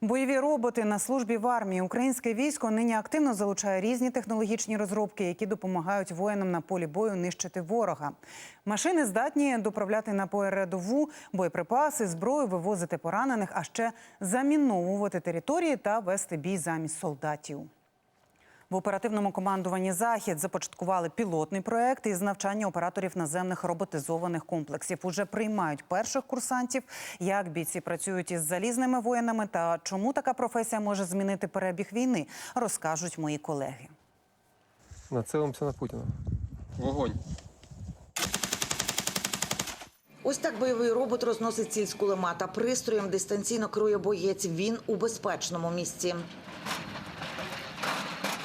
Бойові роботи на службі в армії. Українське військо нині активно залучає різні технологічні розробки, які допомагають воїнам на полі бою нищити ворога. Машини здатні доправляти на передову боєприпаси, зброю, вивозити поранених, а ще заміновувати території та вести бій замість солдатів. В оперативному командуванні Захід започаткували пілотний проект із навчання операторів наземних роботизованих комплексів. Уже приймають перших курсантів. Як бійці працюють із залізними воїнами та чому така професія може змінити перебіг війни, розкажуть мої колеги. Нацелимося на Путіна. Вогонь. Ось так бойовий робот розносить ціль з кулемета. Пристроєм дистанційно керує боєць. Він у безпечному місці.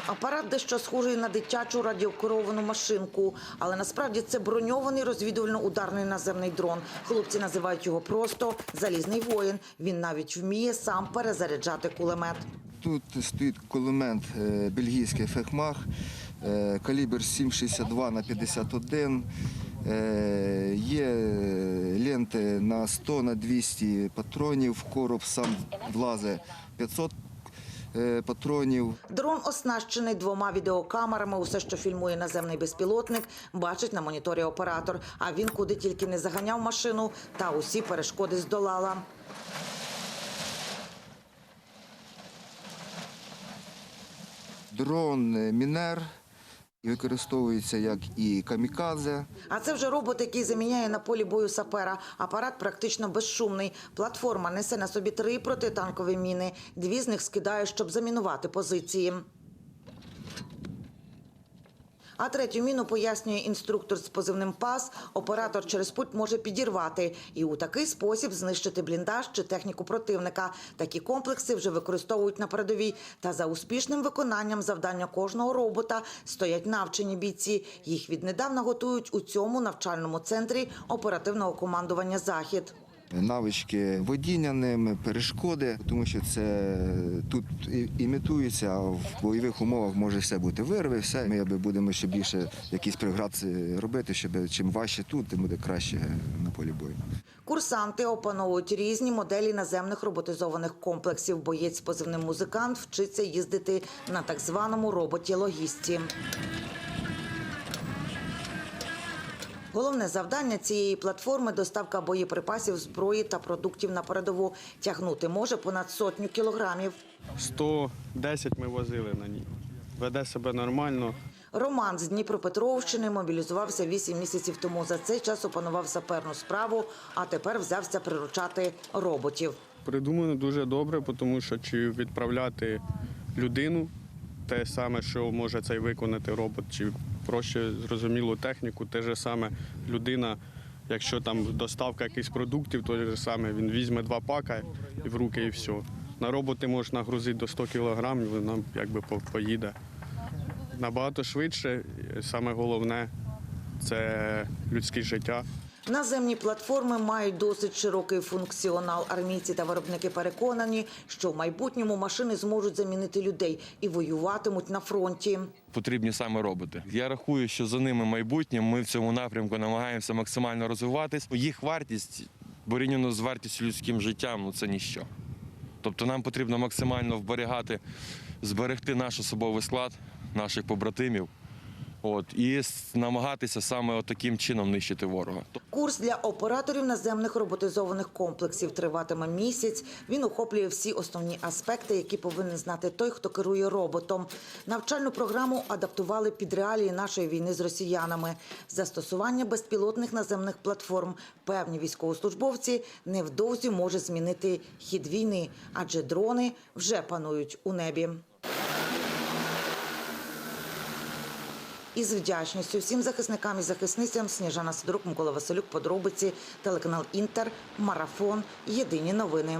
Апарат дещо схожий на дитячу радіокеровану машинку, але насправді це броньований розвідувально-ударний наземний дрон. Хлопці називають його просто залізний воїн. Він навіть вміє сам перезаряджати кулемет. Тут стоїть кулемет е, бельгійський фехмах, е, калібр 7,62 на 51. е, Є ленти на 100 на 200 патронів, короб сам влазить 500 е, патронів. Дрон оснащений двома відеокамерами. Усе, що фільмує наземний безпілотник, бачить на моніторі оператор. А він куди тільки не заганяв машину, та усі перешкоди здолала. Дрон е, Мінер використовується як і камікадзе. А це вже робот, який заміняє на полі бою сапера. Апарат практично безшумний. Платформа несе на собі три протитанкові міни. Дві з них скидає, щоб замінувати позиції. А третю міну пояснює інструктор з позивним пас. Оператор через путь може підірвати і у такий спосіб знищити бліндаж чи техніку противника. Такі комплекси вже використовують на передовій. Та за успішним виконанням завдання кожного робота стоять навчені бійці. Їх віднедавна готують у цьому навчальному центрі оперативного командування Захід. Навички водіння ними, перешкоди, тому що це тут імітується, а в бойових умовах може все бути вирви, все. Ми якби будемо ще більше якісь преград робити, щоб чим важче тут, тим буде краще на полі бою. Курсанти опановують різні моделі наземних роботизованих комплексів. Боєць з позивним музикант вчиться їздити на так званому роботі логісті. Головне завдання цієї платформи доставка боєприпасів, зброї та продуктів на передову. Тягнути може понад сотню кілограмів. 110 ми возили на ній. Веде себе нормально. Роман з Дніпропетровщини мобілізувався 8 місяців тому. За цей час опанував саперну справу, а тепер взявся приручати роботів. Придумано дуже добре, тому що чи відправляти людину, те саме, що може цей виконати робот, чи проще зрозумілу техніку, те ж саме людина. Якщо там доставка якихось продуктів, то же саме він візьме два пака і в руки і все. На роботи можна нагрузити до 100 кілограмів, нам якби поїде. Набагато швидше, саме головне це людське життя. Наземні платформи мають досить широкий функціонал. Армійці та виробники переконані, що в майбутньому машини зможуть замінити людей і воюватимуть на фронті. потрібні саме роботи. Я рахую, що за ними майбутнє. Ми в цьому напрямку намагаємося максимально розвиватись. Їх вартість порівняно з вартістю людським життям ну це ніщо. Тобто нам потрібно максимально вберігати, зберегти наш особовий склад, наших побратимів. От, і намагатися саме таким чином нищити ворога. Курс для операторів наземних роботизованих комплексів триватиме місяць. Він охоплює всі основні аспекти, які повинен знати той, хто керує роботом. Навчальну програму адаптували під реалії нашої війни з росіянами. Застосування безпілотних наземних платформ певні військовослужбовці невдовзі може змінити хід війни, адже дрони вже панують у небі. Із вдячністю всім захисникам і захисницям. Сніжана Сидорук, Микола Василюк, подробиці, телеканал Інтер, Марафон, Єдині новини.